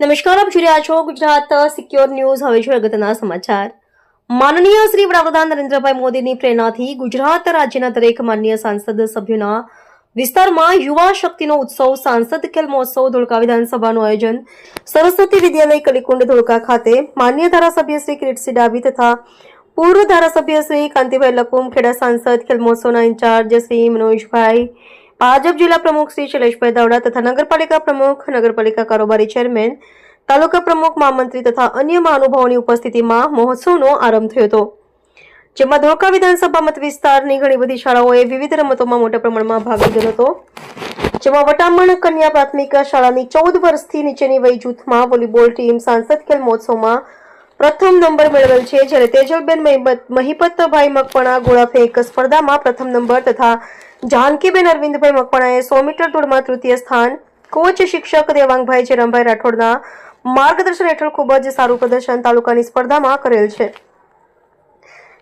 નમસ્કાર, આપ જોઈ રહ્યા છો ગુજરાત સિક્યોર ન્યૂઝ હવે છે અગત્યના સમાચાર. માનનીય શ્રી વડાપ્રધાન નરેન્દ્રભાઈ મોદીની પ્રેરણાથી ગુજરાત રાજ્યના દરેક માન્ય સાંસદ સભ્યોના વિસ્તારમાં યુવા શક્તિનો ઉત્સવ, સાંસદ ખેલ મહોત્સવ, ધોળકા વિધાનસભાનું આયોજન, સરસ્વતી વિદ્યાલય, કલીકુંડ, ધોળકા ખાતે માન્ય ધારાસભ્ય શ્રી કિરીટસિંહ ડાબી તથા પૂર્વ ધારાસભ્ય શ્રી કાંતિભાઈ લકુમ, ખેડા સાંસદ ખેલ મહોત્સવના ઇન્ચાર્જ શ્રી મનોજભાઈ ભાજપ જિલ્લા પ્રમુખ શ્રી શૈલેષભાઈ દાવડા તથા નગરપાલિકા પ્રમુખ, નગરપાલિકા કારોબારી ચેરમેન, તાલુકા પ્રમુખ, મહામંત્રી તથા અન્ય મહાનુભાવોની ઉપસ્થિતિમાં મહોત્સવનો આરંભ થયો હતો. જેમાં ધોળકા વિધાનસભા મત વિસ્તારની ઘણી બધી શાળાઓએ વિવિધ રમતોમાં મોટા પ્રમાણમાં ભાગ લીધો હતો. જેમાં વટામણ કન્યા પ્રાથમિક શાળાની ચૌદ વર્ષથી નીચેની વય જૂથમાં વોલીબોલ ટીમ સાંસદ ખેલ મહોત્સવમાં પ્રથમ નંબર મેળવેલ છે. જ્યારે તેજલબેન મહિપત- મહિપતભાઈ મકપણા ગોળાફેંક સ્પર્ધામાં પ્રથમ નંબર તથા જાનકીબેન અરવિંદભાઈ મકવાણાએ સો મીટર દોડમાં તૃતીય સ્થાન. કોચ શિક્ષક દેવાંગભાઈ ચેરમભાઈ રાઠોડના માર્ગદર્શન હેઠળ ખૂબ જ સારું પ્રદર્શન તાલુકાની સ્પર્ધામાં કરેલ છે.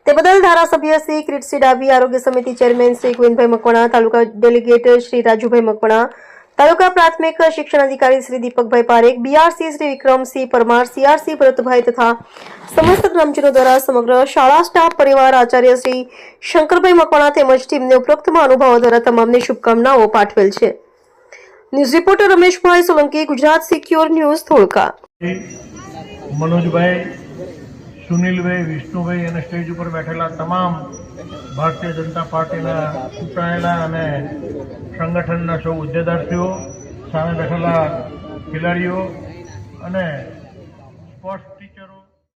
તે બદલ ધારાસભ્ય શ્રી કિરીટસિંહ ડાભી, આરોગ્ય સમિતિ ચેરમેન શ્રી ગોવિંદભાઈ મકવાણા, તાલુકા ડેલિગેટ શ્રી રાજુભાઈ મકવાણા તાલુકા પ્રાથમિક શિક્ષણ અધિકારી શ્રી દીપકભાઈ પારેખ બીઆરસી શ્રી વિક્રમસિંહ પરમાર સીઆરસી ભરતભાઈ તથા સમસ્ત ગ્રામજનો દ્વારા સમગ્ર શાળા સ્ટાફ પરિવાર આચાર્ય શ્રી શંકરભાઈ મકવાણા તેમજ ટીમને ઉપરોક્ત મહાનુભાવો દ્વારા તમામને શુભકામનાઓ પાઠવેલ છે. News reporter Rameshbhai Solanki, Gujarat secure news Dholka Manojbhai Sunilbhai, Vishnubhai અને સ્ટેજ ઉપર બેઠેલા તમામ ભારતીય જનતા પાર્ટીના ચૂંટાયેલા અને સંગઠનના સૌ હોદ્દેદારશ્રીઓ સામે બેઠેલા ખેલાડીઓ અને સ્પોર્ટ્સ